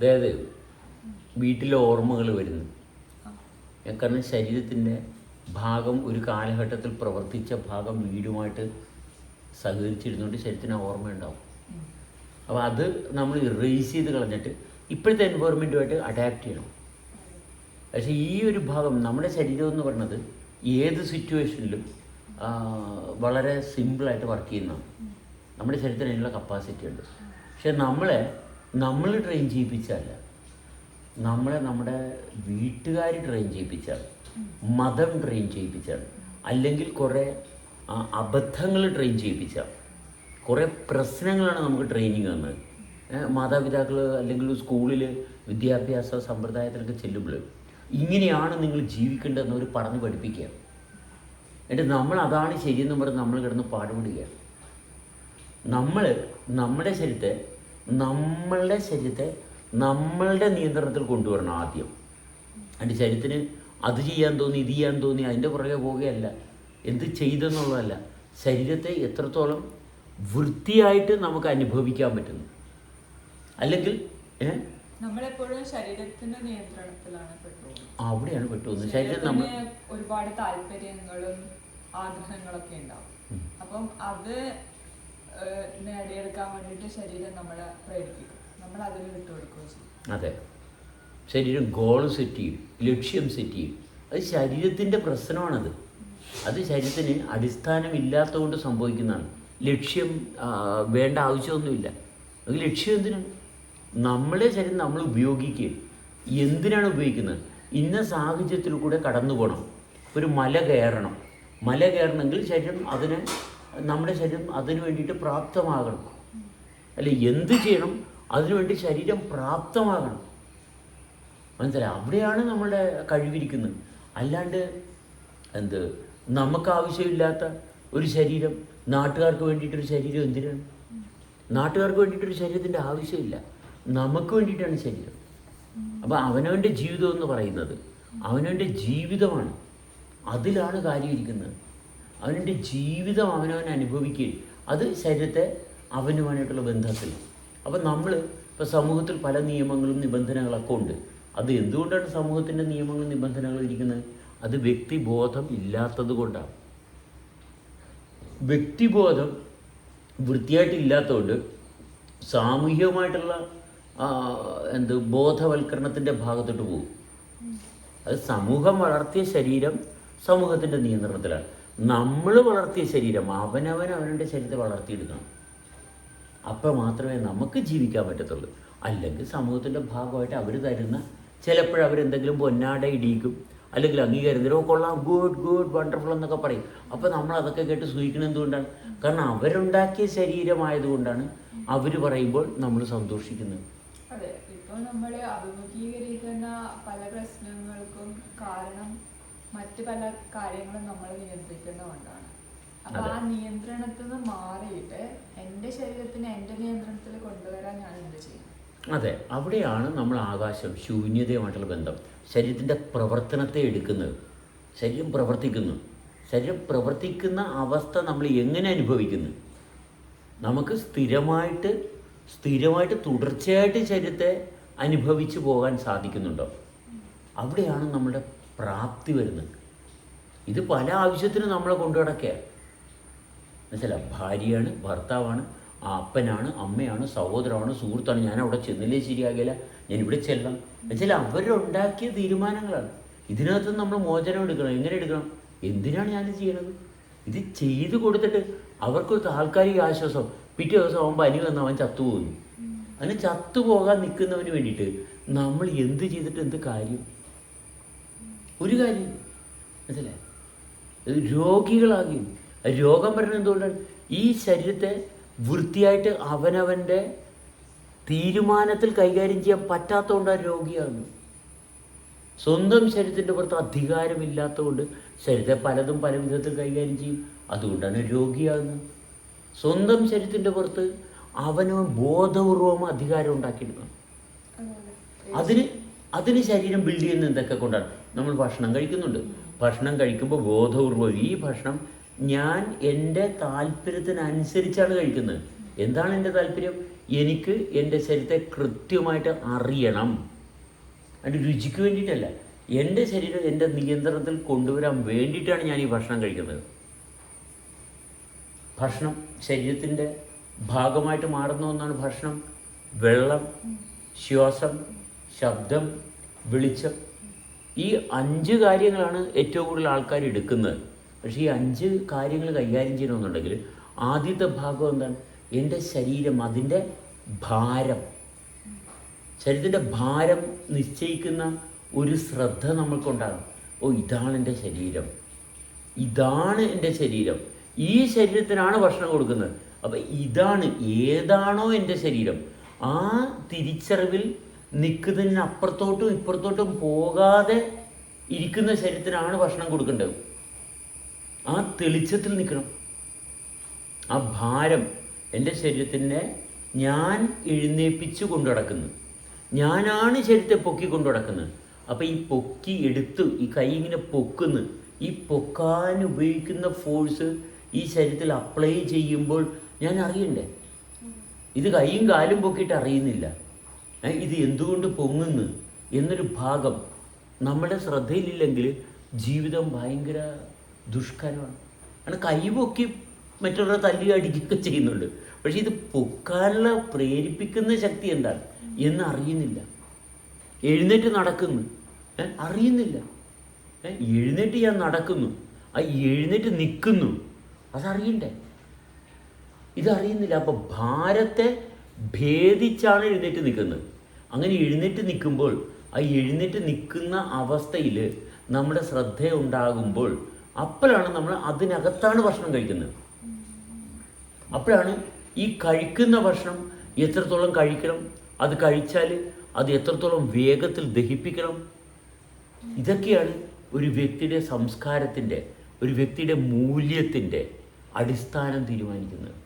അതായത് വീട്ടിലെ ഓർമ്മകൾ വരുന്നു. കാരണം ശരീരത്തിന്റെ ഭാഗം ഒരു കാലഘട്ടത്തിൽ പ്രവർത്തിച്ച ഭാഗം വീടുമായിട്ട് സഹകരിച്ചിരുന്നുകൊണ്ട് ശരീരത്തിന് ഓർമ്മയുണ്ടാവും അപ്പോൾ അത് നമ്മൾ ഇറേസ് ചെയ്ത് കളഞ്ഞിട്ട് ഇപ്പോഴത്തെ എൻവയോൺമെന്റുമായിട്ട് അഡാപ്റ്റ് ചെയ്യണം. പക്ഷേ ഈ ഒരു ഭാഗം നമ്മുടെ ശരീരം എന്ന് പറയുന്നത് ഏത് സിറ്റുവേഷനിലും വളരെ സിമ്പിളായിട്ട് വർക്ക് ചെയ്യുന്നതാണ്. നമ്മുടെ ശരീരത്തിന് അതിനുള്ള കപ്പാസിറ്റി ഉണ്ട്. പക്ഷെ നമ്മളെ നമ്മൾ ട്രെയിൻ ചെയ്യിപ്പിച്ചല്ല നമ്മളെ നമ്മുടെ വീട്ടുകാർ ട്രെയിൻ ചെയ്യിപ്പിച്ചാണ് മതം ട്രെയിൻ ചെയ്യിപ്പിച്ചാണ് അല്ലെങ്കിൽ കുറേ അബദ്ധങ്ങൾ ട്രെയിൻ ചെയ്യിപ്പിച്ചാണ് കുറേ പ്രശ്നങ്ങളാണ് നമുക്ക് ട്രെയിനിങ് തന്നത്. മാതാപിതാക്കൾ അല്ലെങ്കിൽ സ്കൂളിൽ വിദ്യാഭ്യാസ സമ്പ്രദായത്തിലൊക്കെ ചെല്ലുമ്പോൾ ഇങ്ങനെയാണ് നിങ്ങൾ ജീവിക്കേണ്ടതെന്ന് അവർ പറഞ്ഞു പഠിപ്പിക്കുക എന്നിട്ട് നമ്മൾ അതാണ് ശരിയെന്ന് പറഞ്ഞ് നമ്മൾ കിടന്ന് പാടുപെടുകയാണ്. നമ്മൾ നമ്മുടെ ശരീരത്തെ നമ്മളുടെ ശരീരത്തെ നമ്മളുടെ നിയന്ത്രണത്തിൽ കൊണ്ടുവരണം ആദ്യം. അതിന്റെ ശരീരത്തിന് അത് ചെയ്യാൻ തോന്നി ഇത് ചെയ്യാൻ തോന്നി അതിന്റെ പുറകെ പോവുകയല്ല എന്ത് ചെയ്തെന്നുള്ളതല്ല. ശരീരത്തെ എത്രത്തോളം വൃത്തിയായിട്ട് നമുക്ക് അനുഭവിക്കാൻ പറ്റുന്നു. അല്ലെങ്കിൽ നമ്മളെപ്പോഴും ശരീരത്തിന്റെ നിയന്ത്രണത്തിലാണ് അവിടെയാണ് പെട്ടുപോകുന്നത്. ശരീരം നമ്മൾ ഒരുപാട് താല്പര്യങ്ങളും ആഗ്രഹങ്ങളൊക്കെ ഉണ്ടാവും. അപ്പം അത് നേടിയെടുക്കാൻ വേണ്ടിയിട്ട് ശരീരം നമ്മളെ പ്രേരിപ്പിക്കും. നമ്മൾ അതിൽ വിട്ടുകൊടുക്കുകയും ചെയ്യും. അതെ. ശരീരം ഗോൾ സെറ്റ് ചെയ്യും ലക്ഷ്യം സെറ്റ് ചെയ്യും. അത് ശരീരത്തിന്റെ പ്രശ്നമാണത്. അത് ശരീരത്തിന് അടിസ്ഥാനമില്ലാത്തതുകൊണ്ട് സംഭവിക്കുന്നതാണ്. ലക്ഷ്യം വേണ്ട ആവശ്യമൊന്നുമില്ല. അത് ലക്ഷ്യം എന്തിനാണ്? നമ്മളെ ശരീരം നമ്മൾ ഉപയോഗിക്കുക. എന്തിനാണ് ഉപയോഗിക്കുന്നത്? ഇന്ന സാഹചര്യത്തിൽ കൂടെ കടന്നു പോകണം ഒരു മല കയറണം. മല കയറണമെങ്കിൽ ശരീരം അതിന് നമ്മുടെ ശരീരം അതിനു വേണ്ടിയിട്ട് പ്രാപ്തമാകണം. അല്ല എന്ത് ചെയ്യണം? അതിനുവേണ്ടി ശരീരം പ്രാപ്തമാകണം. മനസ്സിലായി? അവിടെയാണ് നമ്മുടെ കഴിവിരിക്കുന്നത്. അല്ലാണ്ട് എന്ത്? നമുക്ക് ആവശ്യമില്ലാത്ത ഒരു ശരീരം നാട്ടുകാർക്ക് വേണ്ടിയിട്ടൊരു ശരീരം എന്തിനാണ്? നാട്ടുകാർക്ക് വേണ്ടിയിട്ടൊരു ശരീരത്തിന്റെ ആവശ്യമില്ല. നമുക്ക് വേണ്ടിയിട്ടാണ് ശരീരം. അപ്പോൾ അവനവന്റെ ജീവിതം എന്ന് പറയുന്നത് അവനവന്റെ ജീവിതമാണ്. അതിലാണ് കാര്യം ഇരിക്കുന്നത് അവനവന്റെ ജീവിതം അവനവൻ അനുഭവിക്കുകയും അത് ശരീരത്തെ അവനുമായിട്ടുള്ള ബന്ധത്തിൽ. അപ്പം നമ്മൾ ഇപ്പോൾ സമൂഹത്തിൽ പല നിയമങ്ങളും നിബന്ധനകളൊക്കെ ഉണ്ട്. അത് എന്തുകൊണ്ടാണ് സമൂഹത്തിന്റെ നിയമങ്ങളും നിബന്ധനകളും ഇരിക്കുന്നത്? അത് വ്യക്തിബോധം ഇല്ലാത്തത് കൊണ്ടാണ്. വ്യക്തിബോധം വൃത്തിയായിട്ട് ഇല്ലാത്തതുകൊണ്ട് സാമൂഹികമായിട്ടുള്ള എന്ത് ബോധവൽക്കരണത്തിന്റെ ഭാഗത്തോട്ട് പോകും. അത് സമൂഹം വളർത്തിയ ശരീരം സമൂഹത്തിന്റെ നിയന്ത്രണത്തിലാണ്. നമ്മൾ വളർത്തിയ ശരീരം അവനവൻ അവനവന്റെ ശരീരത്തെ വളർത്തിയെടുക്കണം. അപ്പോൾ മാത്രമേ നമുക്ക് ജീവിക്കാൻ പറ്റത്തുള്ളൂ. അല്ലെങ്കിൽ സമൂഹത്തിന്റെ ഭാഗമായിട്ട് അവർ തരുന്ന ചിലപ്പോൾ അവരെന്തെങ്കിലും പൊന്നാട ഇടിയിക്കും അല്ലെങ്കിൽ അംഗീകാരം തരും "ഓ, കൊള്ളാം ഗുഡ് ഗുഡ് വണ്ടർഫുൾ എന്നൊക്കെ പറയും. അപ്പോൾ നമ്മൾ അതൊക്കെ കേട്ട് സൂഹിക്കുന്നത് എന്തുകൊണ്ടാണ്? കാരണം അവരുണ്ടാക്കിയ ശരീരമായതുകൊണ്ടാണ് അവർ പറയുമ്പോൾ നമ്മൾ സന്തോഷിക്കുന്നത്. അതെ ഇപ്പോൾ നമ്മൾ അഭിമുഖീകരിക്കുന്ന പല പ്രശ്നങ്ങൾക്കും കാരണം മറ്റു പല കാര്യങ്ങളും നമ്മൾ നിയന്ത്രിക്കുന്നതുകൊണ്ടാണ്. അപ്പൊ ആ നിയന്ത്രണത്തിൽ നിന്ന് മാറിയിട്ട് എന്റെ ശരീരത്തിന് എന്റെ നിയന്ത്രണത്തിൽ കൊണ്ടുവരാൻ ഞാൻ എന്ത് ചെയ്യും? അതെ. അവിടെയാണ് നമ്മൾ ആകാശം ശൂന്യതയുമായിട്ടുള്ള ബന്ധം. ശരീരത്തിന്റെ പ്രവർത്തനത്തെ എടുക്കുന്നത്. ശരീരം പ്രവർത്തിക്കുന്നു. ശരീരം പ്രവർത്തിക്കുന്ന അവസ്ഥ നമ്മൾ എങ്ങനെ അനുഭവിക്കുന്നു? നമുക്ക് സ്ഥിരമായിട്ട് സ്ഥിരമായിട്ട് തുടർച്ചയായിട്ട് ശരീരത്തെ അനുഭവിച്ചു പോകാൻ സാധിക്കുന്നുണ്ടോ? അവിടെയാണ് നമ്മുടെ പ്രാപ്തി വരുന്നത് ഇത് പല ആവശ്യത്തിനും നമ്മളെ കൊണ്ടു നടക്കുക ഭാര്യയാണ് ഭർത്താവാണ് അപ്പനാണ് അമ്മയാണ് സഹോദരമാണ് സുഹൃത്താണ്. ഞാൻ അവിടെ ചെന്നില്ലേ ശരിയാകില്ല ഞാൻ ഇവിടെ ചെല്ലണം. എന്നുവെച്ചാൽ അവരുണ്ടാക്കിയ തീരുമാനങ്ങളാണ്. ഇതിനകത്ത് നമ്മൾ മോചനം എടുക്കണം. എങ്ങനെ എടുക്കണം? എന്തിനാണ് ഞാൻ ചെയ്യണത്? ഇത് ചെയ്തു കൊടുത്തിട്ട് അവർക്കൊരു താൽക്കാലിക ആശ്വാസം. പിറ്റേ ദിവസം അവൻ പനി വന്ന് അവൻ ചത്തുപോകുന്നു. അങ്ങനെ ചത്തുപോകാൻ നിൽക്കുന്നവന് വേണ്ടിയിട്ട് നമ്മൾ എന്ത് ചെയ്തിട്ട് എന്ത് കാര്യം? ഒരു കാര്യം മനസ്സിലായി? രോഗികളാകും. രോഗം വരുന്നത് എന്തുകൊണ്ടാണ്? ഈ ശരീരത്തെ വൃത്തിയായിട്ട് അവനവന്റെ തീരുമാനത്തിൽ കൈകാര്യം ചെയ്യാൻ പറ്റാത്തതുകൊണ്ടാണ് രോഗിയാണ്. സ്വന്തം ശരീരത്തിന്റെ പുറത്ത് അധികാരമില്ലാത്തതുകൊണ്ട് ശരീരത്തെ പലതും പല വിധത്തിൽ കൈകാര്യം ചെയ്യും. അതുകൊണ്ടാണ് രോഗിയാകുന്നത്. സ്വന്തം ശരീരത്തിന്റെ പുറത്ത് അവനവൻ ബോധപൂർവം അധികാരം ഉണ്ടാക്കിയെടുക്കണം. അതിന് അതിന് ശരീരം ബിൽഡ് ചെയ്യുന്ന എന്തൊക്കെ കൊണ്ടാണ്? നമ്മൾ ഭക്ഷണം കഴിക്കുന്നുണ്ട്. ഭക്ഷണം കഴിക്കുമ്പോൾ ബോധപൂർവം ഈ ഭക്ഷണം ഞാൻ എന്റെ താല്പര്യത്തിനനുസരിച്ചാണ് കഴിക്കുന്നത്. എന്താണ് എന്റെ താല്പര്യം? എനിക്ക് എന്റെ ശരീരത്തെ കൃത്യമായിട്ട് അറിയണം. അതിന്റെ രുചിക്ക് വേണ്ടിയിട്ടല്ല. എന്റെ ശരീരം എന്റെ നിയന്ത്രണത്തിൽ കൊണ്ടുവരാൻ വേണ്ടിയിട്ടാണ് ഞാൻ ഈ ഭക്ഷണം കഴിക്കുന്നത്. ഭക്ഷണം ശരീരത്തിന്റെ ഭാഗമായിട്ട് മാറുന്ന ഒന്നാണ് ഭക്ഷണം. വെള്ളം ശ്വാസം ശബ്ദം വെളിച്ചം. ഈ അഞ്ച് കാര്യങ്ങളാണ് ഏറ്റവും കൂടുതൽ ആൾക്കാർ എടുക്കുന്നത്. പക്ഷേ ഈ അഞ്ച് കാര്യങ്ങൾ കൈകാര്യം ചെയ്യണമെന്നുണ്ടെങ്കിൽ ആദ്യത്തെ ഭാഗം എന്താണ്? എന്റെ ശരീരം അതിന്റെ ഭാരം. ശരീരത്തിന്റെ ഭാരം നിശ്ചയിക്കുന്ന ഒരു ശ്രദ്ധ നമ്മൾക്കുണ്ടാകും ഓ ഇതാണ് എന്റെ ശരീരം. ഇതാണ് എന്റെ ശരീരം. ഈ ശരീരത്തിനാണ് ഭക്ഷണം കൊടുക്കുന്നത്. അപ്പം ഇതാണ് ഏതാണോ എന്റെ ശരീരം. ആ തിരിച്ചറിവിൽ നിൽക്കുന്നതിന് അപ്പുറത്തോട്ടും ഇപ്പുറത്തോട്ടും പോകാതെ ഇരിക്കുന്ന ശരീരത്തിനാണ് ഭക്ഷണം കൊടുക്കേണ്ടത്. ആ തെളിച്ചത്തിൽ നിൽക്കണം. ആ ഭാരം എന്റെ ശരീരത്തിന്റെ ഞാൻ എഴുന്നേപ്പിച്ച് കൊണ്ടു നടക്കുന്നു ഞാനാണ് ശരീരത്തെ പൊക്കി കൊണ്ടു നടക്കുന്നത് അപ്പം ഈ പൊക്കി എടുത്ത് ഈ കൈ ഇങ്ങനെ പൊക്കുന്നു. ഈ പൊക്കാൻ ഉപയോഗിക്കുന്ന ഫോഴ്സ് ഈ ശരീരത്തിൽ അപ്ലൈ ചെയ്യുമ്പോൾ ഞാൻ അറിയണ്ടേ? ഇത് കൈയും കാലും പൊക്കിയിട്ട് അറിയുന്നില്ല. ഇത് എന്തുകൊണ്ട് പൊങ്ങുന്നു എന്നൊരു ഭാഗം നമ്മുടെ ശ്രദ്ധയിലില്ലെങ്കിൽ ജീവിതം ഭയങ്കര ദുഷ്കരമാണ്. കാരണം കൈവൊക്കി മറ്റുള്ളവരെ തല്ലി അടിക്കുകയൊക്കെ ചെയ്യുന്നുണ്ട്. പക്ഷേ ഇത് പൊക്കാനുള്ള പ്രേരിപ്പിക്കുന്ന ശക്തി എന്താണ് എന്ന് അറിയുന്നില്ല. എഴുന്നേറ്റ് നടക്കുന്നു. അറിയുന്നില്ല. എഴുന്നേറ്റ് ഞാൻ നടക്കുന്നു. ആ എഴുന്നേറ്റ് നിൽക്കുന്നു. അതറിയണ്ടേ? ഇതറിയുന്നില്ല. അപ്പോൾ ഭാരത്തെ ഭേദിച്ചാണ് എഴുന്നേറ്റ് നിൽക്കുന്നത്. അങ്ങനെ എഴുന്നേറ്റ് നിൽക്കുമ്പോൾ ആ എഴുന്നേറ്റ് നിൽക്കുന്ന അവസ്ഥയിൽ നമ്മുടെ ശ്രദ്ധ ഉണ്ടാകുമ്പോൾ അപ്പോഴാണ് നമ്മൾ അതിനകത്താണ് ഭക്ഷണം കഴിക്കുന്നത്. അപ്പോഴാണ് ഈ കഴിക്കുന്ന ഭക്ഷണം എത്രത്തോളം കഴിക്കണം അത് കഴിച്ചാൽ അത് എത്രത്തോളം വേഗത്തിൽ ദഹിപ്പിക്കണം. ഇതൊക്കെയാണ് ഒരു വ്യക്തിയുടെ സംസ്കാരത്തിന്റെ ഒരു വ്യക്തിയുടെ മൂല്യത്തിന്റെ അടിസ്ഥാനം തീരുമാനിക്കുന്നത്.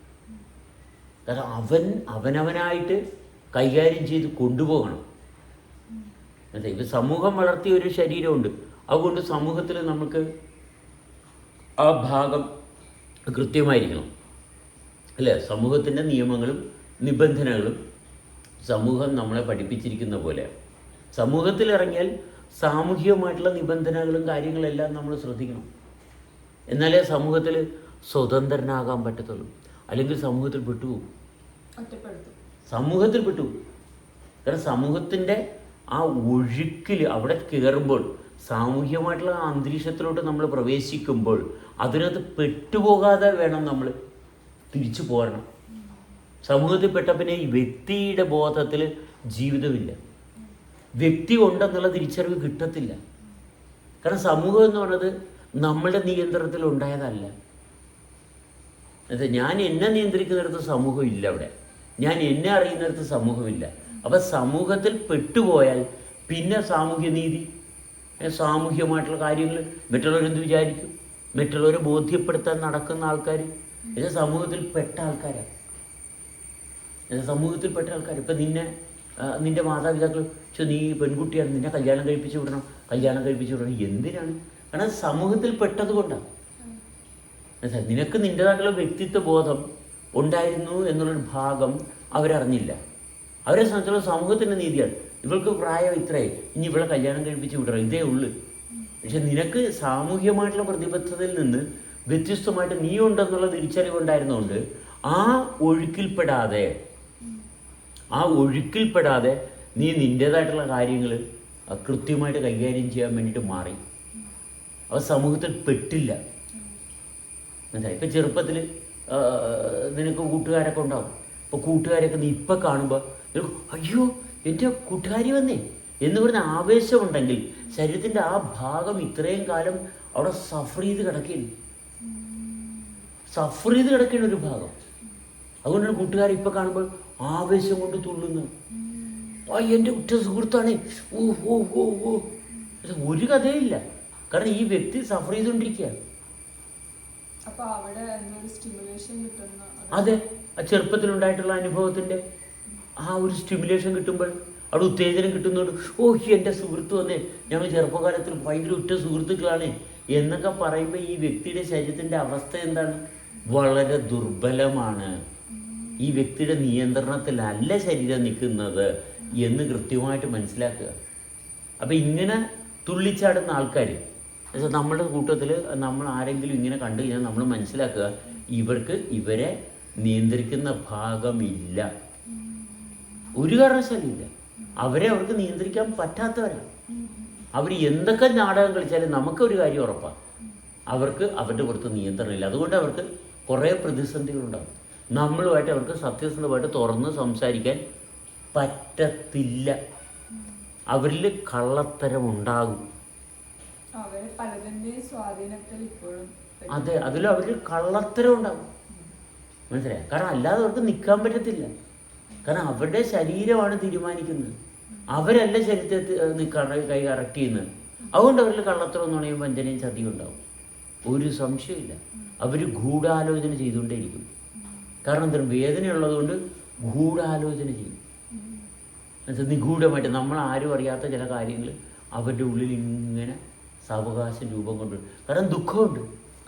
കാരണം അവൻ അവനവനായിട്ട് കൈകാര്യം ചെയ്ത് കൊണ്ടുപോകണം. അതെ ഇപ്പം സമൂഹം വളർത്തിയ ഒരു ശരീരമുണ്ട്. അതുകൊണ്ട് സമൂഹത്തിൽ നമുക്ക് ആ ഭാഗം കൃത്യമായിരിക്കണം. അല്ലേ? സമൂഹത്തിന്റെ നിയമങ്ങളും നിബന്ധനകളും സമൂഹം നമ്മളെ പഠിപ്പിച്ചിരിക്കുന്ന പോലെ. സമൂഹത്തിൽ ഇറങ്ങിയാൽ സാമൂഹികമായിട്ടുള്ള നിബന്ധനകളും കാര്യങ്ങളെല്ലാം നമ്മൾ ശ്രദ്ധിക്കണം. എന്നാലേ സമൂഹത്തിൽ സ്വതന്ത്രനാകാൻ പറ്റത്തുള്ളൂ. അല്ലെങ്കിൽ സമൂഹത്തിൽ ഒറ്റപ്പെടുത്തും. സമൂഹത്തിൽ പെട്ടു കാരണം സമൂഹത്തിന്റെ ആ ഒഴുക്കിൽ അവിടെ കയറുമ്പോൾ സാമൂഹ്യമായിട്ടുള്ള ആ അന്തരീക്ഷത്തിലോട്ട് നമ്മൾ പ്രവേശിക്കുമ്പോൾ അതിനകത്ത് പെട്ടുപോകാതെ വേണം നമ്മൾ തിരിച്ചു പോരണം. സമൂഹത്തിൽ പെട്ട പിന്നെ ഈ വ്യക്തിയുടെ ബോധത്തിൽ ജീവിതമില്ല. വ്യക്തി ഉണ്ടെന്നുള്ള തിരിച്ചറിവ് കിട്ടത്തില്ല. കാരണം സമൂഹം എന്ന് പറയുന്നത് നമ്മളുടെ നിയന്ത്രണത്തിൽ ഉണ്ടായതല്ല. അതെ ഞാൻ എന്നെ നിയന്ത്രിക്കുന്നിടത്ത് സമൂഹം ഇല്ല അവിടെ. ഞാൻ എന്നെ അറിയുന്നിടത്ത് സമൂഹമില്ല അപ്പം സമൂഹത്തിൽ പെട്ടുപോയാൽ പിന്നെ സാമൂഹ്യ നീതി സാമൂഹ്യമായിട്ടുള്ള കാര്യങ്ങൾ മറ്റുള്ളവരെന്ത് വിചാരിക്കും? മറ്റുള്ളവരെ ബോധ്യപ്പെടുത്താൻ നടക്കുന്ന ആൾക്കാർ. ഇത് സമൂഹത്തിൽ പെട്ട ആൾക്കാരാണ്. സമൂഹത്തിൽ പെട്ട ആൾക്കാർ ഇപ്പം നിന്നെ നിന്റെ മാതാപിതാക്കൾ ചോ നീ പെൺകുട്ടിയാണ് നിന്നെ കല്യാണം കഴിപ്പിച്ച് വിടണം കല്യാണം കഴിപ്പിച്ച് വിടണം. എന്തിനാണ്? കാരണം സമൂഹത്തിൽ പെട്ടത് കൊണ്ടാണ്. നിനക്ക് നിന്റെതായിട്ടുള്ള വ്യക്തിത്വ ബോധം ഉണ്ടായിരുന്നു എന്നുള്ളൊരു ഭാഗം അവരറിഞ്ഞില്ല. അവരെ സംബന്ധിച്ചുള്ള സമൂഹത്തിന്റെ നീതിയാണ്. ഇവൾക്ക് പ്രായം ഇത്രേ. ഇനി ഇവളെ കല്യാണം കഴിപ്പിച്ച് വിടണം. ഇതേ ഉള്ളു. പക്ഷെ നിനക്ക് സാമൂഹ്യമായിട്ടുള്ള പ്രതിബദ്ധതയിൽ നിന്ന് വ്യത്യസ്തമായിട്ട് നീ ഉണ്ടെന്നുള്ള തിരിച്ചറിവുണ്ടായിരുന്നതുകൊണ്ട് ആ ഒഴുക്കിൽപ്പെടാതെ ആ ഒഴുക്കിൽപ്പെടാതെ നീ നിന്റേതായിട്ടുള്ള കാര്യങ്ങൾ കൃത്യമായിട്ട് കൈകാര്യം ചെയ്യാൻ വേണ്ടിയിട്ട് മാറി. അവ സമൂഹത്തിൽ പെട്ടില്ല. മനസ്സിലായി? ഇപ്പം ചെറുപ്പത്തിൽ നിനക്ക് കൂട്ടുകാരൊക്കെ ഉണ്ടാവും. അപ്പോൾ കൂട്ടുകാരൊക്കെ നീ ഇപ്പം കാണുമ്പോൾ നിനക്ക് അയ്യോ എന്റെ കൂട്ടുകാരി വന്നേ. എന്ന് പറഞ്ഞ ആവേശമുണ്ടെങ്കിൽ ശരീരത്തിന്റെ ആ ഭാഗം ഇത്രയും കാലം അവിടെ സഫർ ചെയ്ത് കിടക്കുകയാണ് സഫർ ചെയ്ത് കിടക്കുന്ന ഒരു ഭാഗം. അതുകൊണ്ടാണ് കൂട്ടുകാരെ ഇപ്പം കാണുമ്പോൾ ആവേശം കൊണ്ട് തുള്ളുന്നു. ആ എന്റെ ഉറ്റ സുഹൃത്താണേ. ഓ ഓ ഓ ഓ. ഒരു കഥയില്ല. കാരണം ഈ വ്യക്തി സഫർ ചെയ്തുകൊണ്ടിരിക്കുക അപ്പൊ അവിടെ എന്തൊരു സ്റ്റിമുലേഷൻ കിട്ടുന്ന അത്. ആ ചെറുപ്പത്തിലുണ്ടായിട്ടുള്ള അനുഭവത്തിന്റെ ആ ഒരു സ്റ്റിമുലേഷൻ കിട്ടുമ്പോൾ അവിടെ ഉത്തേജനം കിട്ടുന്നുണ്ട് ഓ എന്റെ സുഹൃത്ത് വന്നേ ഞങ്ങൾ ചെറുപ്പകാലത്തിൽ ഭയങ്കര ഉറ്റ സുഹൃത്തുക്കളാണ് എന്നൊക്കെ പറയുമ്പോൾ ഈ വ്യക്തിയുടെ ശരീരത്തിന്റെ അവസ്ഥ എന്താണ്? വളരെ ദുർബലമാണ്. ഈ വ്യക്തിയുടെ നിയന്ത്രണത്തിലല്ല ശരീരം നിൽക്കുന്നത് എന്ന് കൃത്യമായിട്ട് മനസ്സിലാക്കുക. അപ്പം ഇങ്ങനെ തുള്ളിച്ചാടുന്ന ആൾക്കാർ എന്നുവെച്ചാൽ നമ്മുടെ കൂട്ടത്തിൽ നമ്മൾ ആരെങ്കിലും ഇങ്ങനെ കണ്ടു കഴിഞ്ഞാൽ നമ്മൾ മനസ്സിലാക്കുക ഇവർക്ക് ഇവരെ നിയന്ത്രിക്കുന്ന ഭാഗമില്ല. ഒരു കാരണവശാലും ഇല്ല. അവരെ അവർക്ക് നിയന്ത്രിക്കാൻ പറ്റാത്തവരാണ്. അവർ എന്തൊക്കെ നാടകം കളിച്ചാലും നമുക്കൊരു കാര്യം ഉറപ്പാണ് അവർക്ക് അവരുടെ പുറത്ത് നിയന്ത്രണമില്ല. അതുകൊണ്ട് അവർക്ക് കുറേ പ്രതിസന്ധികളുണ്ടാകും നമ്മളുമായിട്ട് അവർക്ക് സത്യസന്ധമായിട്ട് തുറന്ന് സംസാരിക്കാൻ പറ്റത്തില്ല. അവരിൽ കള്ളത്തരം ഉണ്ടാകും സ്വാധീനത്തിൽ ഇപ്പോഴും അതെ അതിൽ അവർക്ക് കള്ളത്തരം ഉണ്ടാവും മനസ്സിലായി? കാരണം അല്ലാതെ അവർക്ക് നിൽക്കാൻ പറ്റത്തില്ല. കാരണം അവരുടെ ശരീരമാണ് തീരുമാനിക്കുന്നത്. അവരല്ല ശരീരത്തെ കൈ കറക്റ്റ് ചെയ്യുന്നത്. അതുകൊണ്ട് അവരിൽ കള്ളത്തരം നുണയും വഞ്ചനയും ചതിയും ഉണ്ടാവും. ഒരു സംശയമില്ല അവർ ഗൂഢാലോചന ചെയ്തുകൊണ്ടേയിരിക്കും. കാരണം എന്താണ്? വേദനയുള്ളതുകൊണ്ട് ഗൂഢാലോചന ചെയ്യും. നിഗൂഢമായിട്ട് നമ്മൾ ആരും അറിയാത്ത ചില കാര്യങ്ങൾ അവരുടെ ഉള്ളിൽ ഇങ്ങനെ സാവകാശം രൂപം കൊണ്ട്. കാരണം ദുഃഖമുണ്ട്.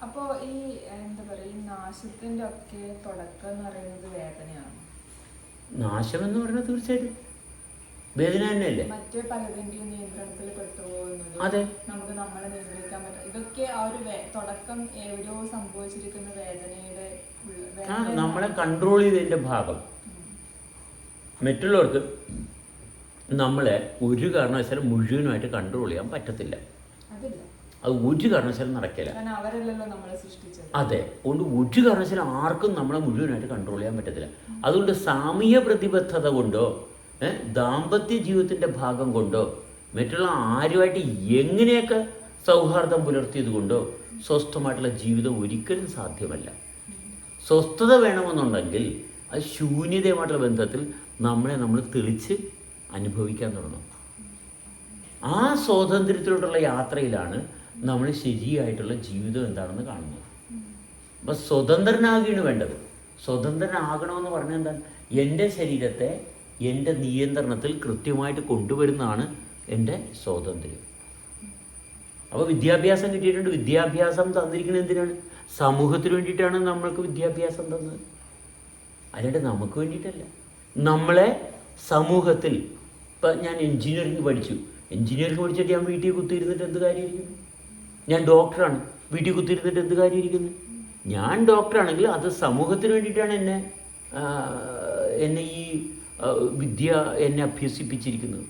അപ്പോ ഈ എന്താ പറയുക ഈ നാശത്തിന്റെ ഒക്കെ തുടക്കം എന്ന് പറയുന്നത് വേദനയാണ്? നാശം എന്ന് പറയുന്നത് തീർച്ചയായിട്ടും വേദന തന്നെയല്ലേ? മറ്റേ പലതിന്റെയും നിയന്ത്രണത്തിൽ പെട്ടുപോകുന്നത് അതെ. നമുക്ക് നമ്മളെ നിയന്ത്രിക്കാൻ പറ്റും. ഇതൊക്കെ ആ ഒരു തുടക്കം എവിടെയോ സംഭവിച്ചിരിക്കുന്ന വേദനയുടെ ആ നമ്മളെ കൺട്രോൾ ചെയ്തതിന്റെ ഭാഗം. മറ്റുള്ളവർക്ക് നമ്മളെ ഒരു കാരണവശാലും മുഴുവനുമായിട്ട് കൺട്രോൾ ചെയ്യാൻ പറ്റത്തില്ല. അത് ഒരു കാരണവശാലും നടക്കില്ല. അതെ. അതുകൊണ്ട് ഒരു കാരണവശാലും ആർക്കും നമ്മളെ മുഴുവനായിട്ട് കൺട്രോൾ ചെയ്യാൻ പറ്റത്തില്ല. അതുകൊണ്ട് സാമൂഹ്യ പ്രതിബദ്ധത കൊണ്ടോ ദാമ്പത്യ ജീവിതത്തിന്റെ ഭാഗം കൊണ്ടോ മറ്റുള്ള ആരുമായിട്ട് എങ്ങനെയൊക്കെ സൗഹാർദ്ദം പുലർത്തിയത് കൊണ്ടോ സ്വസ്ഥമായിട്ടുള്ള ജീവിതം ഒരിക്കലും സാധ്യമല്ല. സ്വസ്ഥത വേണമെന്നുണ്ടെങ്കിൽ അത് ശൂന്യതയുമായിട്ടുള്ള ബന്ധത്തിൽ നമ്മളെ നമ്മൾ തെളിച്ച് അനുഭവിക്കാൻ തുടങ്ങും. ആ സ്വാതന്ത്ര്യത്തിലോട്ടുള്ള യാത്രയിലാണ് നമ്മൾ ശരിയായിട്ടുള്ള ജീവിതം എന്താണെന്ന് കാണുന്നത്. അപ്പം സ്വതന്ത്രനാകുകയാണ് വേണ്ടത്. സ്വതന്ത്രനാകണമെന്ന് പറഞ്ഞാൽ എന്താണ്? എന്റെ ശരീരത്തെ എന്റെ നിയന്ത്രണത്തിൽ കൃത്യമായിട്ട് കൊണ്ടുവരുന്നതാണ് എന്റെ സ്വാതന്ത്ര്യം. അപ്പോൾ വിദ്യാഭ്യാസം കിട്ടിയിട്ടുണ്ട്. വിദ്യാഭ്യാസം തന്നിരിക്കുന്നത് എന്തിനാണ്? സമൂഹത്തിന് വേണ്ടിയിട്ടാണ് നമ്മൾക്ക് വിദ്യാഭ്യാസം തന്നത്. അല്ലാണ്ട് നമുക്ക് വേണ്ടിയിട്ടല്ല. നമ്മളെ സമൂഹത്തിൽ ഇപ്പം ഞാൻ എൻജിനീയറിംഗ് പഠിച്ചു. എൻജിനീയറിംഗ് പഠിച്ചിട്ട് ഞാൻ വീട്ടിൽ കുത്തിയിരുന്നിട്ട് എന്ത് കാര്യമായിരിക്കും ഞാൻ ഡോക്ടറാണ്. വീട്ടിൽ കുത്തിയിരുന്നിട്ട് എന്ത് കാര്യമായിരിക്കുന്നു? ഞാൻ ഡോക്ടറാണെങ്കിൽ അത് സമൂഹത്തിന് വേണ്ടിയിട്ടാണ് എന്നെ എന്നെ ഈ വിദ്യ എന്നെ അഭ്യസിപ്പിച്ചിരിക്കുന്നത്.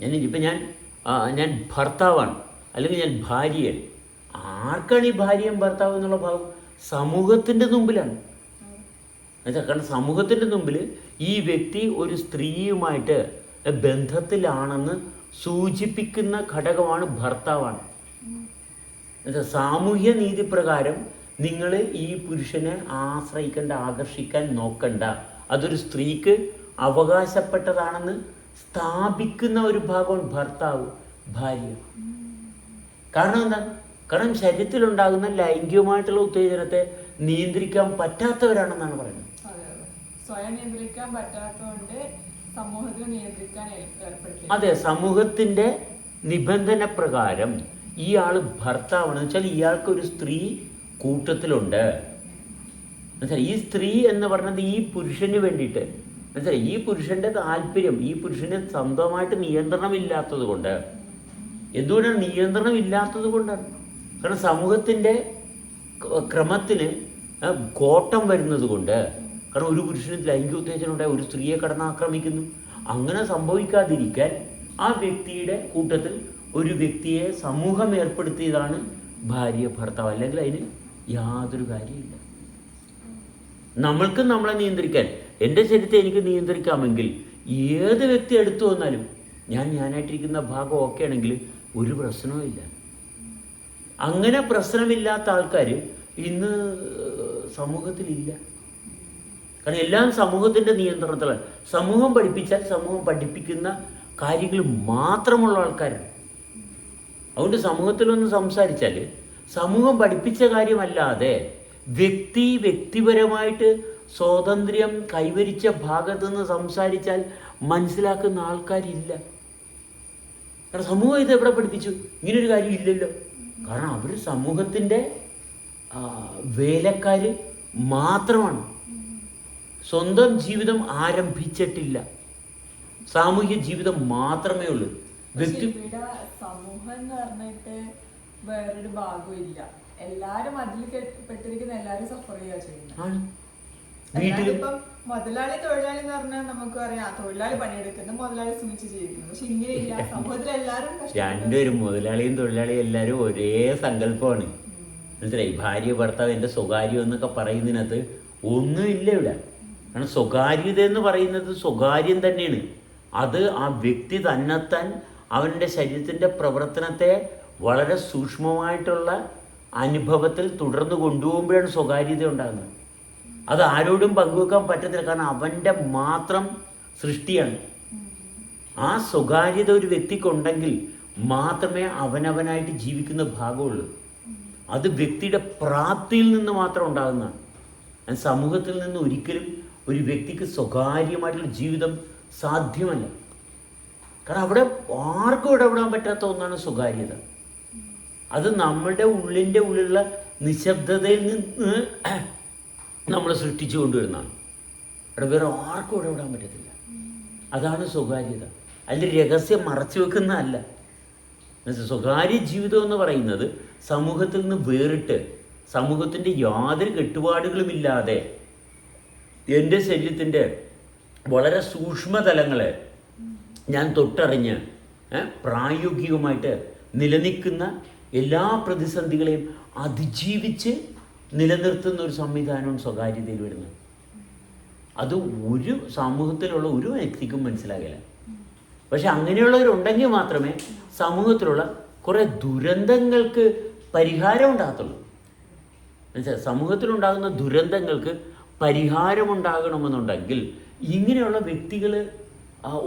ഞാൻ ഇപ്പം ഞാൻ ഞാൻ ഭർത്താവാണ്. അല്ലെങ്കിൽ ഞാൻ ഭാര്യയാണ്. ആർക്കാണ് ഈ ഭാര്യയും ഭർത്താവും എന്നുള്ള ഭാവം? സമൂഹത്തിന്റെ മുമ്പിലാണ് കാരണം സമൂഹത്തിന്റെ മുമ്പിൽ ഈ വ്യക്തി ഒരു സ്ത്രീയുമായിട്ട് ബന്ധത്തിലാണെന്ന് സൂചിപ്പിക്കുന്ന ഘടകമാണ് ഭർത്താവാണ്. സാമൂഹ്യ നീതി പ്രകാരം നിങ്ങൾ ഈ പുരുഷനെ ആശ്രയിക്കേണ്ട ആകർഷിക്കാൻ നോക്കണ്ട. അതൊരു സ്ത്രീക്ക് അവകാശപ്പെട്ടതാണെന്ന് സ്ഥാപിക്കുന്ന ഒരു ഭാഗമാണ് ഭർത്താവ് ഭാര്യ. കാരണം എന്താ? കാരണം ശരീരത്തിലുണ്ടാകുന്ന ലൈംഗികമായിട്ടുള്ള ഉത്തേജനത്തെ നിയന്ത്രിക്കാൻ പറ്റാത്തവരാണെന്നാണ് പറയുന്നത്. സ്വയം നിയന്ത്രിക്കാൻ പറ്റാത്തതുകൊണ്ട് അതെ സമൂഹത്തിന്റെ നിബന്ധന പ്രകാരം ഇയാൾ ഭർത്താവാണെന്ന് വെച്ചാൽ ഇയാൾക്ക് ഒരു സ്ത്രീ കൂട്ടത്തിലുണ്ട്. എന്നുവെച്ചാൽ ഈ സ്ത്രീ എന്ന് പറഞ്ഞത് ഈ പുരുഷന് വേണ്ടിയിട്ട്. എന്നുവെച്ചാൽ ഈ പുരുഷന്റെ താല്പര്യം ഈ പുരുഷന് സ്വന്തമായിട്ട് നിയന്ത്രണമില്ലാത്തത് കൊണ്ട്. എന്തുകൊണ്ടാണ് നിയന്ത്രണം ഇല്ലാത്തത് കൊണ്ടാണ്? കാരണം സമൂഹത്തിന്റെ ക്രമത്തിന് കോട്ടം വരുന്നത് കൊണ്ട് കാരണം ഒരു പുരുഷന് ലൈംഗിക ഉത്തേജനം ഉണ്ടായ ഒരു സ്ത്രീയെ കടന്നാക്രമിക്കുന്നു അങ്ങനെ സംഭവിക്കാതിരിക്കാൻ ആ വ്യക്തിയുടെ കൂട്ടത്തിൽ ഒരു വ്യക്തിയെ സമൂഹം ഏർപ്പെടുത്തിയതാണ് ഭാര്യ ഭർത്താവ്. അല്ലെങ്കിൽ അതിന് യാതൊരു കാര്യമില്ല നമ്മൾക്ക് നമ്മളെ നിയന്ത്രിക്കാൻ എന്റെ ശരീരത്തെ എനിക്ക് നിയന്ത്രിക്കാമെങ്കിൽ ഏത് വ്യക്തി എടുത്തു വന്നാലും ഞാൻ ഞാനായിട്ടിരിക്കുന്ന ഭാഗം ഓക്കെ ആണെങ്കിൽ ഒരു പ്രശ്നവുമില്ല അങ്ങനെ പ്രശ്നമില്ലാത്ത ആൾക്കാർ ഇന്ന് സമൂഹത്തിലില്ല. കാരണം എല്ലാം സമൂഹത്തിന്റെ നിയന്ത്രണത്തിലാണ്. സമൂഹം പഠിപ്പിച്ചാൽ സമൂഹം പഠിപ്പിക്കുന്ന കാര്യങ്ങൾ മാത്രമുള്ള ആൾക്കാരാണ്. അതുകൊണ്ട് സമൂഹത്തിലൊന്ന് സംസാരിച്ചാൽ സമൂഹം പഠിപ്പിച്ച കാര്യമല്ലാതെ വ്യക്തി വ്യക്തിപരമായിട്ട് സ്വാതന്ത്ര്യം കൈവരിച്ച ഭാഗത്തു നിന്ന് സംസാരിച്ചാൽ മനസ്സിലാക്കുന്ന ആൾക്കാരില്ല. കാരണം സമൂഹം ഇത് എവിടെ പഠിപ്പിച്ചു? ഇങ്ങനൊരു കാര്യം ഇല്ലല്ലോ. കാരണം അവർ സമൂഹത്തിന്റെ വേലക്കാർ മാത്രമാണ്. സ്വന്തം ജീവിതം ആരംഭിച്ചിട്ടില്ല. സാമൂഹ്യ ജീവിതം മാത്രമേ ഉള്ളൂ. വ്യക്തി സമൂഹം എന്ന് പറഞ്ഞിട്ട് വേറൊരു ഭാഗമില്ല എല്ലാരും അതിൽ പെട്ടിരിക്കുന്ന എല്ലാരും സഫർ ചെയ്യുക ചെയ്യുന്നത്. മുതലാളി തൊഴിലാളി എന്ന് പറഞ്ഞാൽ നമുക്ക് അറിയാം തൊഴിലാളി പണിയെടുക്കുന്നു മുതലാളി സുമിച്ച് ജീവിക്കുന്നു. പക്ഷെ ഇങ്ങനെയില്ല സമൂഹത്തിൽ എല്ലാരും രണ്ടുപേരും മുതലാളിയും തൊഴിലാളിയും എല്ലാവരും ഒരേ സങ്കല്പമാണ്. മനസ്സിലായി? ഭാര്യ ഭർത്താവ് എന്റെ സ്വകാര്യം എന്നൊക്കെ പറയുന്നതിനകത്ത് ഒന്നുമില്ല ഇവിടെ. കാരണം സ്വകാര്യത എന്ന് പറയുന്നത് സ്വകാര്യം തന്നെയാണ്. അത് ആ വ്യക്തി തന്നെത്താൻ അവന്റെ ശരീരത്തിന്റെ പ്രവർത്തനത്തെ വളരെ സൂക്ഷ്മമായിട്ടുള്ള അനുഭവത്തിൽ തുടർന്ന് കൊണ്ടുപോകുമ്പോഴാണ് സ്വകാര്യത ഉണ്ടാകുന്നത്. അത് ആരോടും പങ്കുവെക്കാൻ പറ്റത്തില്ല. കാരണം അവന്റെ മാത്രം സൃഷ്ടിയാണ്. ആ സ്വകാര്യത ഒരു വ്യക്തിക്കുണ്ടെങ്കിൽ മാത്രമേ അവനവനായിട്ട് ജീവിക്കുന്ന ഭാഗമുള്ളൂ. അത് വ്യക്തിയുടെ പ്രാപ്തിയിൽ നിന്ന് മാത്രം ഉണ്ടാകുന്നതാണ്. സമൂഹത്തിൽ നിന്ന് ഒരിക്കലും ഒരു വ്യക്തിക്ക് സ്വകാര്യമായിട്ടുള്ള ജീവിതം സാധ്യമല്ല. കാരണം അവിടെ ആർക്കും ഇടപെടാൻ പറ്റാത്ത ഒന്നാണ് സ്വകാര്യത. അത് നമ്മളുടെ ഉള്ളിന്റെ ഉള്ളിലുള്ള നിശബ്ദതയിൽ നിന്ന് നമ്മൾ സൃഷ്ടിച്ചു കൊണ്ടുവരുന്നതാണ്. അവിടെ വേറെ ആർക്കും ഇടപെടാൻ പറ്റത്തില്ല. അതാണ് സ്വകാര്യത. അതിൽ രഹസ്യം മറച്ചു വെക്കുന്നതല്ല. സ്വകാര്യ ജീവിതം എന്ന് പറയുന്നത് സമൂഹത്തിൽ നിന്ന് വേറിട്ട് സമൂഹത്തിന്റെ യാതൊരു കെട്ടുപാടുകളുമില്ലാതെ എന്റെ ശരീരത്തിന്റെ വളരെ സൂക്ഷ്മതലങ്ങളെ ഞാൻ തൊട്ടറിഞ്ഞ് പ്രായോഗികമായിട്ട് നിലനിൽക്കുന്ന എല്ലാ പ്രതിസന്ധികളെയും അതിജീവിച്ച് നിലനിർത്തുന്ന ഒരു സംവിധാനവും സ്വകാര്യതയിൽ വരുന്നത്. അത് ഒരു സമൂഹത്തിലുള്ള ഒരു വ്യക്തിക്കും മനസ്സിലാകില്ല. പക്ഷെ അങ്ങനെയുള്ളവരുണ്ടെങ്കിൽ മാത്രമേ സമൂഹത്തിലുള്ള കുറേ ദുരന്തങ്ങൾക്ക് പരിഹാരം ഉണ്ടാകത്തുള്ളൂ. മനസ്സിലായി സമൂഹത്തിലുണ്ടാകുന്ന ദുരന്തങ്ങൾക്ക് പരിഹാരമുണ്ടാകണമെന്നുണ്ടെങ്കിൽ ഇങ്ങനെയുള്ള വ്യക്തികൾ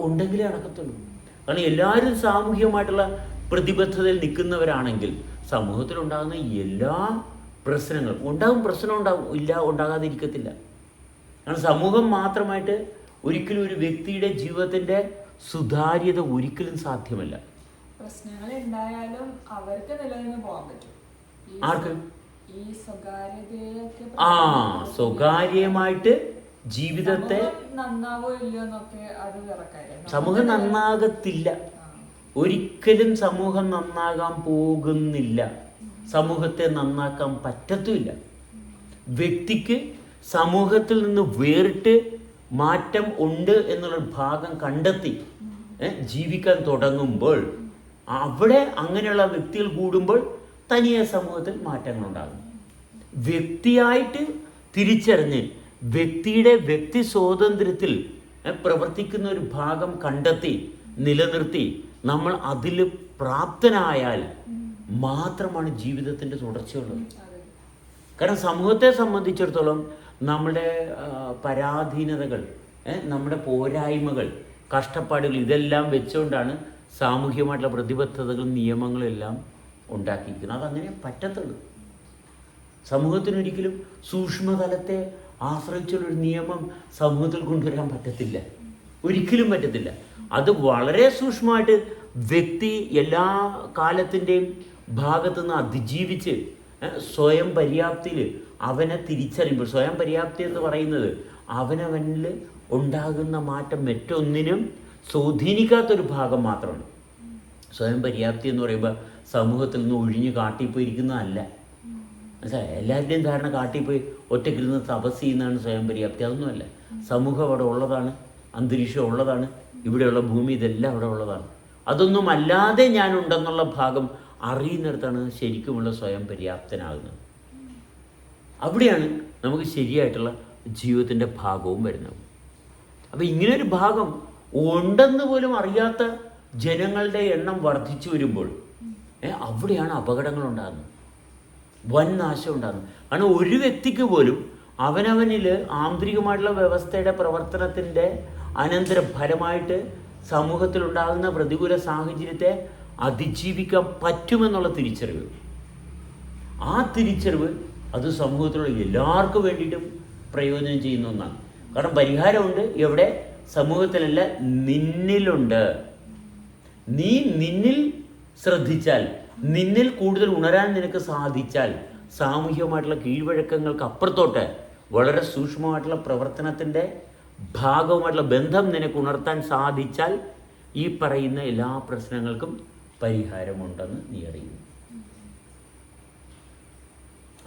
ഉണ്ടെങ്കിലേ നടക്കത്തുള്ളൂ കാരണം എല്ലാവരും സാമൂഹികമായിട്ടുള്ള പ്രതിബദ്ധതയിൽ നിൽക്കുന്നവരാണെങ്കിൽ സമൂഹത്തിൽ ഉണ്ടാകുന്ന എല്ലാ പ്രശ്നങ്ങളും ഉണ്ടാകും പ്രശ്നം ഉണ്ടാകും ഇല്ല ഉണ്ടാകാതിരിക്കത്തില്ല. കാരണം സമൂഹം മാത്രമായിട്ട് ഒരിക്കലും ഒരു വ്യക്തിയുടെ ജീവിതത്തിന്റെ സുതാര്യത ഒരിക്കലും സാധ്യമല്ല. പ്രശ്നങ്ങൾ ഉണ്ടായാലും അവർക്ക് നിലനിന്ന് പോകാൻ പറ്റും. ആർക്ക്? ആ സ്വകാര്യമായിട്ട് ജീവിതത്തെ സമൂഹം നന്നാകത്തില്ല. ഒരിക്കലും സമൂഹം നന്നാകാൻ പോകുന്നില്ല. സമൂഹത്തെ നന്നാക്കാൻ പറ്റത്തുമില്ല. വ്യക്തിക്ക് സമൂഹത്തിൽ നിന്ന് വേറിട്ട് മാറ്റം ഉണ്ട് എന്നുള്ള ഭാഗം കണ്ടെത്തി ജീവിക്കാൻ തുടങ്ങുമ്പോൾ അവിടെ അങ്ങനെയുള്ള വ്യക്തികൾ കൂടുമ്പോൾ തനിയെ സമൂഹത്തിൽ മാറ്റങ്ങളുണ്ടാകും. വ്യക്തിയായിട്ട് തിരിച്ചറിഞ്ഞ് വ്യക്തിയുടെ വ്യക്തി സ്വാതന്ത്ര്യത്തിൽ പ്രവർത്തിക്കുന്ന ഒരു ഭാഗം കണ്ടെത്തി നിലനിർത്തി നമ്മൾ അതിൽ പ്രാപ്തനായാൽ മാത്രമാണ് ജീവിതത്തിന്റെ തുടർച്ചയുള്ളത്. കാരണം സമൂഹത്തെ സംബന്ധിച്ചിടത്തോളം നമ്മുടെ പരാധീനതകൾ നമ്മുടെ പോരായ്മകൾ കഷ്ടപ്പാടുകൾ ഇതെല്ലാം വെച്ചുകൊണ്ടാണ് സാമൂഹികമായിട്ടുള്ള പ്രതിബദ്ധതകളും നിയമങ്ങളും എല്ലാം ഉണ്ടാക്കിയിരിക്കുന്നത്. അതങ്ങനെ പറ്റത്തുള്ളൂ. സമൂഹത്തിനൊരിക്കലും സൂക്ഷ്മതലത്തെ ആശ്രയിച്ചുള്ളൊരു നിയമം സമൂഹത്തിൽ കൊണ്ടുവരാൻ പറ്റത്തില്ല. ഒരിക്കലും പറ്റത്തില്ല. അത് വളരെ സൂക്ഷ്മമായിട്ട് വ്യക്തി എല്ലാ കാലത്തിന്റെയും ഭാഗത്തു നിന്ന് അതിജീവിച്ച് സ്വയം പര്യാപ്തിയിൽ അവനെ തിരിച്ചറിയുമ്പോൾ സ്വയം പര്യാപ്തി എന്ന് പറയുന്നത് അവനവനിൽ ഉണ്ടാകുന്ന മാറ്റം മറ്റൊന്നിനും സ്വാധീനിക്കാത്തൊരു ഭാഗം മാത്രമാണ്. സ്വയം പര്യാപ്തി എന്ന് പറയുമ്പോൾ സമൂഹത്തിൽ നിന്ന് ഒഴിഞ്ഞു കാട്ടിപ്പോയിരിക്കുന്നതല്ല. മനസ്സിലായോ? എല്ലാവരുടെയും ധാരണ കാട്ടിപ്പോയി ഒറ്റക്കിരുന്ന് തപസ് ചെയ്യുന്നതാണ് സ്വയം പര്യാപ്തി. അതൊന്നുമല്ല. സമൂഹം അവിടെ ഉള്ളതാണ് അന്തരീക്ഷം ഉള്ളതാണ് ഇവിടെയുള്ള ഭൂമി ഇതെല്ലാം അവിടെ ഉള്ളതാണ്. അതൊന്നും അല്ലാതെ ഞാനുണ്ടെന്നുള്ള ഭാഗം അറിയുന്നിടത്താണ് ശരിക്കുമുള്ള സ്വയം പര്യാപ്തനാകുന്നത്. അവിടെയാണ് നമുക്ക് ശരിയായിട്ടുള്ള ജീവിതത്തിന്റെ ഭാഗവും വരുന്നത്. അപ്പോൾ ഇങ്ങനൊരു ഭാഗം ഉണ്ടെന്ന് പോലും അറിയാത്ത ജനങ്ങളുടെ എണ്ണം വർദ്ധിച്ചു വരുമ്പോൾ അവിടെയാണ് അപകടങ്ങൾ ഉണ്ടാകുന്നത് വൻ നാശം ഉണ്ടാകും. കാരണം ഒരു വ്യക്തിക്ക് പോലും അവനവനിൽ ആന്തരികമായിട്ടുള്ള വ്യവസ്ഥയുടെ പ്രവർത്തനത്തിന്റെ അനന്തര ഫലമായിട്ട് സമൂഹത്തിലുണ്ടാകുന്ന പ്രതികൂല സാഹചര്യത്തെ അതിജീവിക്കാൻ പറ്റുമെന്നുള്ള തിരിച്ചറിവ്. ആ തിരിച്ചറിവ് അത് സമൂഹത്തിലുള്ള എല്ലാവർക്കും വേണ്ടിയിട്ടും പ്രയോജനം ചെയ്യുന്ന ഒന്നാണ്. കാരണം പരിഹാരമുണ്ട്. എവിടെ? സമൂഹത്തിലല്ല നിന്നിലുണ്ട്. നീ നിന്നിൽ ശ്രദ്ധിച്ചാൽ നിന്നിൽ കൂടുതൽ ഉണരാൻ നിനക്ക് സാധിച്ചാൽ സാമൂഹികമായിട്ടുള്ള കീഴ്വഴക്കങ്ങൾക്ക് അപ്പുറത്തോട്ട് വളരെ സൂക്ഷ്മമായിട്ടുള്ള പ്രവർത്തനത്തിന്റെ ഭാഗവുമായിട്ടുള്ള ബന്ധം നിനക്ക് ഉണർത്താൻ സാധിച്ചാൽ ഈ പറയുന്ന എല്ലാ പ്രശ്നങ്ങൾക്കും പരിഹാരമുണ്ടെന്ന് നീ അറിയുന്നു.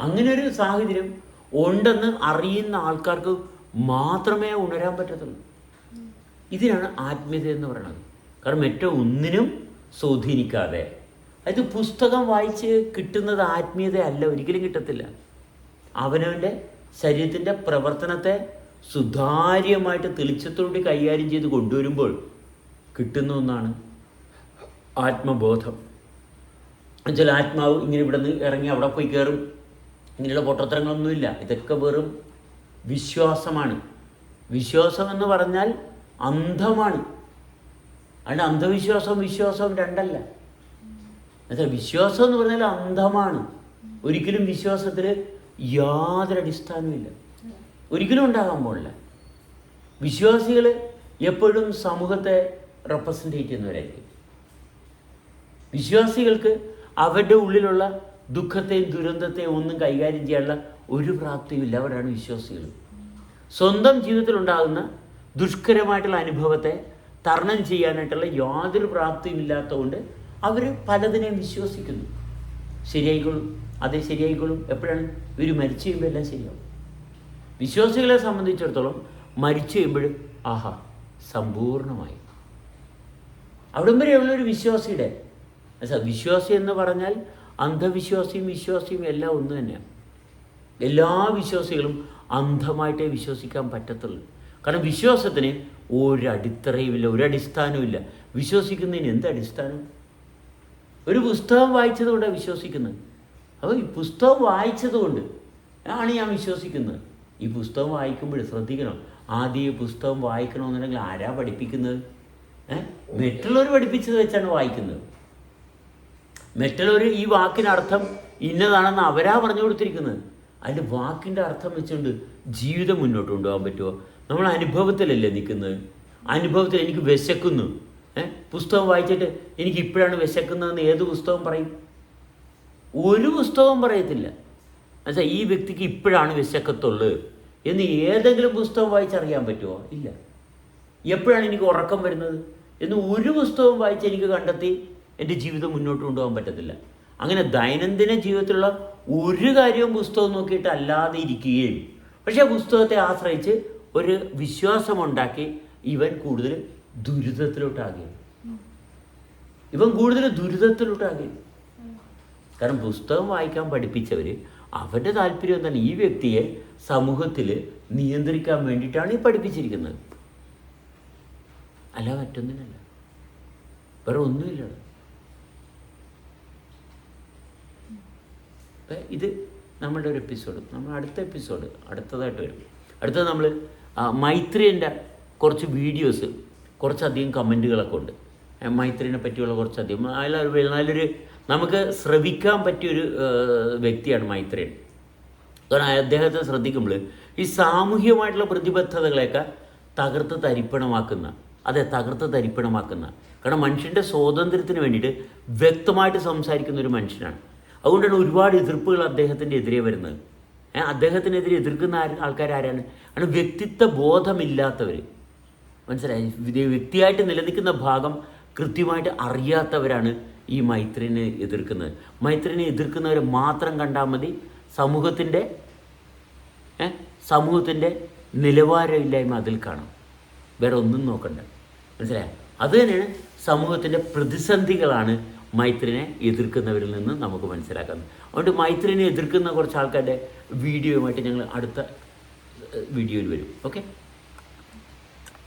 അങ്ങനെ ഒരു സാഹചര്യം ഉണ്ടെന്ന് അറിയുന്ന ആൾക്കാർക്ക് മാത്രമേ ഉണരാൻ പറ്റത്തുള്ളൂ. ഇതിനാണ് ആത്മീയത എന്ന് പറയുന്നത്. കാരണം ഏറ്റവും ഒന്നിനും സ്വാധീനിക്കാതെ അത് പുസ്തകം വായിച്ച് കിട്ടുന്നത് ആത്മീയതയല്ല ഒരിക്കലും കിട്ടത്തില്ല. അവനവന്റെ ശരീരത്തിന്റെ പ്രവർത്തനത്തെ സുതാര്യമായിട്ട് തെളിച്ചത്തോടെ കൈകാര്യം ചെയ്ത് കൊണ്ടുവരുമ്പോൾ കിട്ടുന്ന ഒന്നാണ് ആത്മബോധം. എന്നുവെച്ചാൽ ആത്മാവ് ഇങ്ങനെ ഇവിടെ നിന്ന് ഇറങ്ങി അവിടെ പോയി കയറും. ഇങ്ങനെയുള്ള പൊട്ടത്തരങ്ങളൊന്നുമില്ല. ഇതൊക്കെ വെറും വിശ്വാസമാണ്. വിശ്വാസം എന്ന് പറഞ്ഞാൽ അന്ധമാണ്. അതുകൊണ്ട് അന്ധവിശ്വാസവും വിശ്വാസവും രണ്ടല്ല. എന്നുവെച്ചാൽ വിശ്വാസം എന്ന് പറഞ്ഞാൽ അന്ധമാണ്. ഒരിക്കലും വിശ്വാസത്തിൽ യാതൊരു അടിസ്ഥാനവുമില്ല ഒരിക്കലും ഉണ്ടാകാൻ പോണില്ല വിശ്വാസികൾ എപ്പോഴും സമൂഹത്തെ റെപ്രസെന്റേറ്റ് ചെയ്യുന്നവരായിരിക്കും. വിശ്വാസികൾക്ക് അവരുടെ ഉള്ളിലുള്ള ദുഃഖത്തെയും ദുരന്തത്തെയും ഒന്നും കൈകാര്യം ചെയ്യാനുള്ള ഒരു പ്രാപ്തിയുമില്ല അവരാണ് വിശ്വാസികൾ സ്വന്തം ജീവിതത്തിലുണ്ടാകുന്ന ദുഷ്കരമായിട്ടുള്ള അനുഭവത്തെ തരണം ചെയ്യാനായിട്ടുള്ള യാതൊരു പ്രാപ്തിയും ഇല്ലാത്തതുകൊണ്ട് അവർ പലതിനെയും വിശ്വസിക്കുന്നു. ശരിയായിക്കോളും അത് ശരിയായിക്കോളും എപ്പോഴാണ്? ഇവർ മരിച്ചു കഴിയുമ്പോൾ എല്ലാം ശരിയാവും. വിശ്വാസികളെ സംബന്ധിച്ചിടത്തോളം മരിച്ചു കഴിയുമ്പോൾ ആഹാ സമ്പൂർണമായി. അവിടം വരെയുള്ള ഒരു വിശ്വാസിയുടെ വിശ്വാസി എന്ന് പറഞ്ഞാൽ അന്ധവിശ്വാസിയും വിശ്വാസിയും എല്ലാം ഒന്ന് തന്നെയാണ്. എല്ലാ വിശ്വാസികളും അന്ധമായിട്ടേ വിശ്വസിക്കാൻ പറ്റത്തുള്ളൂ. കാരണം വിശ്വാസത്തിന് ഒരടിത്തറയുമില്ല ഒരടിസ്ഥാനവും ഒരു അടിസ്ഥാനവുമില്ല. വിശ്വസിക്കുന്നതിന് എന്ത് അടിസ്ഥാനം? ഒരു പുസ്തകം വായിച്ചതുകൊണ്ടാണ് വിശ്വസിക്കുന്നത്. അപ്പോൾ ഈ പുസ്തകം വായിച്ചതുകൊണ്ട് ആണ് ഞാൻ വിശ്വസിക്കുന്നത്. ഈ പുസ്തകം വായിക്കുമ്പോൾ ശ്രദ്ധിക്കണം. ആദ്യം ഈ പുസ്തകം വായിക്കണമെന്നുണ്ടെങ്കിൽ ആരാ പഠിപ്പിക്കുന്നത്? ഏഹ് മറ്റുള്ളവർ പഠിപ്പിച്ചത് വെച്ചാണ് വായിക്കുന്നത്. മറ്റുള്ളവർ ഈ വാക്കിനർത്ഥം ഇന്നതാണെന്ന് അവരാ പറഞ്ഞു കൊടുത്തിരിക്കുന്നത്. അതിന്റെ വാക്കിന്റെ അർത്ഥം വെച്ചുകൊണ്ട് ജീവിതം മുന്നോട്ട് കൊണ്ടുപോകാൻ പറ്റുമോ? നമ്മൾ അനുഭവത്തിലല്ലേ നിൽക്കുന്നത്? അനുഭവത്തിൽ എനിക്ക് വിശക്കുന്നു. പുസ്തകം വായിച്ചിട്ട് എനിക്ക് ഇപ്പോഴാണ് വിശക്കുന്നതെന്ന് ഏത് പുസ്തകം പറയും? ഒരു പുസ്തകവും പറയത്തില്ല. എന്നുവെച്ചാൽ ഈ വ്യക്തിക്ക് ഇപ്പോഴാണ് വിശക്കത്തുള്ളൂ എന്ന് ഏതെങ്കിലും പുസ്തകം വായിച്ചറിയാൻ പറ്റുമോ? ഇല്ല. എപ്പോഴാണ് എനിക്ക് ഉറക്കം വരുന്നത്? എന്ന് ഒരു പുസ്തകവും വായിച്ച് എനിക്ക് കണ്ടെത്തി എന്റെ ജീവിതം മുന്നോട്ട് കൊണ്ടുപോകാൻ പറ്റത്തില്ല. അങ്ങനെ ദൈനംദിന ജീവിതത്തിലുള്ള ഒരു കാര്യവും പുസ്തകം നോക്കിയിട്ട് അല്ലാതെ ഇരിക്കുകയും. പക്ഷേ പുസ്തകത്തെ ആശ്രയിച്ച് ഒരു വിശ്വാസമുണ്ടാക്കി ഇവൻ കൂടുതൽ ദുരിതത്തിലോട്ടാകുകയും ഇവൻ കൂടുതൽ ദുരിതത്തിലോട്ടാകെ. കാരണം പുസ്തകം വായിക്കാൻ പഠിപ്പിച്ചവർ അവരുടെ താല്പര്യം എന്താണ്? ഈ വ്യക്തിയെ സമൂഹത്തിൽ നിയന്ത്രിക്കാൻ വേണ്ടിയിട്ടാണ് ഈ പഠിപ്പിച്ചിരിക്കുന്നത്. അല്ല മറ്റൊന്നിനല്ല. വേറെ ഒന്നുമില്ല ഇത് നമ്മളുടെ ഒരു എപ്പിസോഡ്. നമ്മൾ അടുത്ത എപ്പിസോഡ് അടുത്തതായിട്ട് വരും. അടുത്തത് നമ്മൾ മൈത്രിയന്റെ കുറച്ച് വീഡിയോസ് കുറച്ചധികം കമന്റുകളൊക്കെ ഉണ്ട്. മൈത്രിനെ പറ്റിയുള്ള കുറച്ചധികം. അതിൽ നല്ലൊരു നമുക്ക് ശ്രവിക്കാൻ പറ്റിയൊരു വ്യക്തിയാണ് മൈത്രിയൻ. കാരണം അദ്ദേഹത്തെ ശ്രദ്ധിക്കുമ്പോൾ ഈ സാമൂഹികമായിട്ടുള്ള പ്രതിബദ്ധതകളെയൊക്കെ തകർത്ത് തരിപ്പണമാക്കുന്ന അതെ തകർത്ത് തരിപ്പണമാക്കുന്ന. കാരണം മനുഷ്യന്റെ സ്വാതന്ത്ര്യത്തിന് വേണ്ടിയിട്ട് വ്യക്തമായിട്ട് സംസാരിക്കുന്ന ഒരു മനുഷ്യനാണ്. അതുകൊണ്ടാണ് ഒരുപാട് എതിർപ്പുകൾ അദ്ദേഹത്തിന്റെ എതിരെ വരുന്നത്. അദ്ദേഹത്തിനെതിരെ എതിർക്കുന്ന ആര് ആൾക്കാരാരാണ് ആണ് വ്യക്തിത്വ ബോധമില്ലാത്തവർ മനസ്സിലായി? വ്യക്തിയായിട്ട് നിലനിൽക്കുന്ന ഭാഗം കൃത്യമായിട്ട് അറിയാത്തവരാണ് ഈ മൈത്രിനെ എതിർക്കുന്നത്. മൈത്രിനെ എതിർക്കുന്നവർ മാത്രം കണ്ടാൽ മതി. സമൂഹത്തിന്റെ സമൂഹത്തിന്റെ നിലവാരമില്ലായ്മ അതിൽ കാണും. വേറെ ഒന്നും നോക്കണ്ട. മനസ്സിലായോ? അത് തന്നെയാണ് സമൂഹത്തിന്റെ പ്രതിസന്ധികളാണ് മൈത്രിനെ എതിർക്കുന്നവരിൽ നിന്ന് നമുക്ക് മനസ്സിലാക്കുന്നത്. അതുകൊണ്ട് മൈത്രിനെ എതിർക്കുന്ന കുറച്ച് ആൾക്കാരുടെ വീഡിയോയുമായിട്ട് ഞങ്ങൾ അടുത്ത വീഡിയോയിൽ വരും. ഓക്കെ?